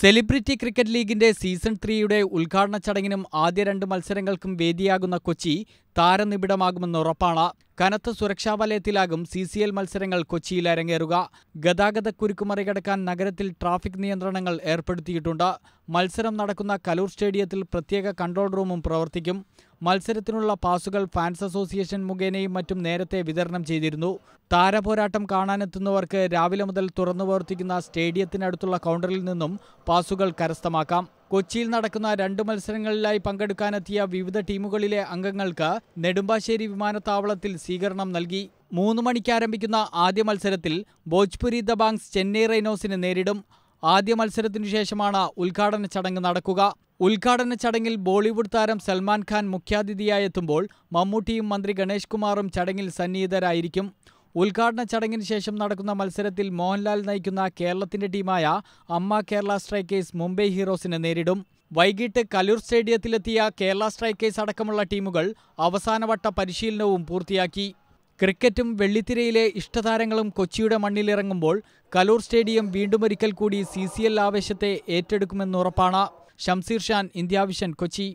Celebrity cricket ലീഗിന്റെ season ത്രീയുടെ ഉദ്ഘാടന ചടങ്ങിനും ആദ്യ രണ്ട് മത്സരങ്ങൾക്കും വേദിയാകുന്ന കൊച്ചി താരനിബിഡമാകുമെന്ന് ഉറപ്പാണ്. കനത്ത സുരക്ഷാ വലയത്തിലാകും സി സി എൽ മത്സരങ്ങൾ കൊച്ചിയിൽ അരങ്ങേറുക. ഗതാഗതക്കുരുക്ക് മറികടക്കാൻ നഗരത്തിൽ ട്രാഫിക് നിയന്ത്രണങ്ങൾ ഏർപ്പെടുത്തിയിട്ടുണ്ട്. മത്സരം നടക്കുന്ന കലൂർ സ്റ്റേഡിയത്തിൽ പ്രത്യേക കൺട്രോൾ റൂമും പ്രവർത്തിക്കും. മത്സരത്തിനുള്ള പാസുകൾ ഫാൻസ് അസോസിയേഷൻ മുഖേനയും മറ്റും നേരത്തെ വിതരണം ചെയ്തിരുന്നു. താരപോരാട്ടം കാണാനെത്തുന്നവർക്ക് രാവിലെ മുതൽ തുറന്നു പ്രവർത്തിക്കുന്ന സ്റ്റേഡിയത്തിനടുത്തുള്ള കൗണ്ടറിൽ നിന്നും പാസുകൾ കരസ്ഥമാക്കാം. കൊച്ചിയിൽ നടക്കുന്ന രണ്ട് മത്സരങ്ങളിലായി പങ്കെടുക്കാനെത്തിയ വിവിധ ടീമുകളിലെ അംഗങ്ങൾക്ക് നെടുമ്പാശ്ശേരി വിമാനത്താവളത്തിൽ സ്വീകരണം നൽകി. മൂന്ന് മണിക്ക് ആരംഭിക്കുന്ന ആദ്യ മത്സരത്തിൽ ഭോജ്പുരി ദബാങ്സ് ചെന്നൈ റൈനോസിനെ നേരിടും. ആദ്യ മത്സരത്തിനു ശേഷമാണ് ഉദ്ഘാടന ചടങ്ങ് നടക്കുക. ഉദ്ഘാടന ചടങ്ങിൽ ബോളിവുഡ് താരം സൽമാൻ ഖാൻ മുഖ്യാതിഥിയായെത്തുമ്പോൾ മമ്മൂട്ടിയും മന്ത്രി ഗണേഷ് കുമാറും ചടങ്ങിൽ സന്നിഹിതരായിരിക്കും. ഉദ്ഘാടന ചടങ്ങിന് ശേഷം നടക്കുന്ന മത്സരത്തിൽ മോഹൻലാൽ നയിക്കുന്ന കേരളത്തിന്റെ ടീമായ അമ്മ കേരള സ്ട്രൈക്കേഴ്സ് മുംബൈ ഹീറോസിനെ നേരിടും. വൈകിട്ട് കലൂർ സ്റ്റേഡിയത്തിലെത്തിയ കേരള സ്ട്രൈക്കേഴ്സ് അടക്കമുള്ള ടീമുകൾ അവസാനവട്ട പരിശീലനവും പൂർത്തിയാക്കി. ക്രിക്കറ്റും വെള്ളിത്തിരയിലെ ഇഷ്ടതാരങ്ങളും കൊച്ചിയുടെ മണ്ണിലിറങ്ങുമ്പോൾ കലൂർ സ്റ്റേഡിയം വീണ്ടുമൊരിക്കൽ കൂടി സി സി എൽ ആവേശത്തെ ഏറ്റെടുക്കുമെന്നുറപ്പാണ് ഷംസീർ ഷാൻ ഇന്ത്യാവിഷൻ കൊച്ചി.